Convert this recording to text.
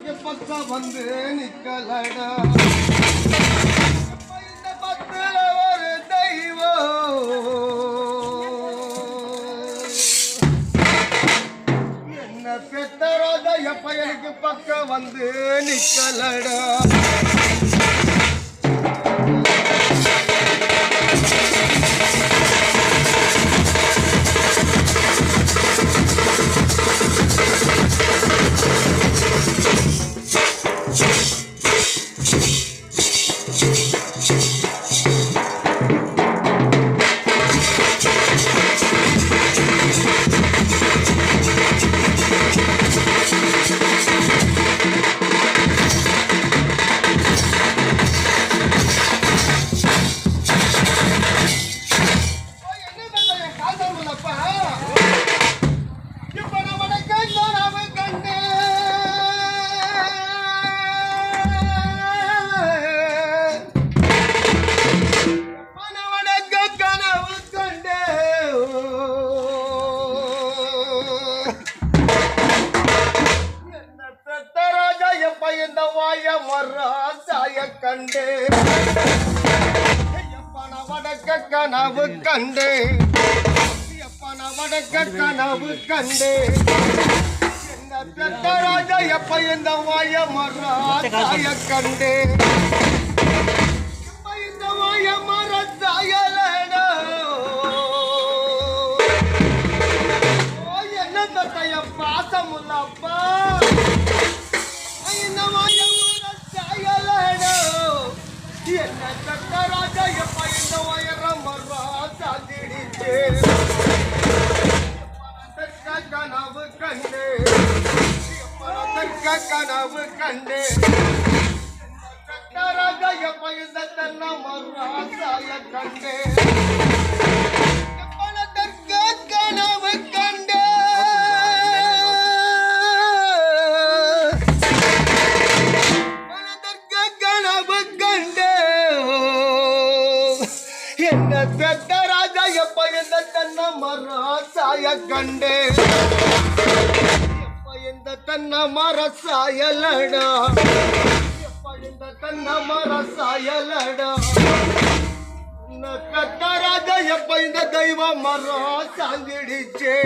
பக்கம் வந்து நிக்கலடா. இந்த பத்துல ஒரு தெய்வம். என்ன பெத்தரோத பயனுக்கு பக்கம் வந்து நிக்கலடா? எப்ப வாய மராசாய கண்டு? எப்பன வடக்க கனவு கண்டு. எப்பன வடக்க கனவு கண்டு. என்ன பெத்த ராஜா எப்ப இந்த வாய மராசாய கண்டு? கனவு கண்டு கனவு கண்டு. ராஜா எப்ப கண்டு கனவு கண்டு. கனவு கண்டு என்ன எப்ப இந்த தன்ன மராசாய கண்டு எப்ப இந்த தன்ன மரசாயலடா எப்ப இந்த தன்ன மரசாயலடா உன்னை எப்ப இந்த தெய்வம் மரம் சாஞ்சிடுச்சே?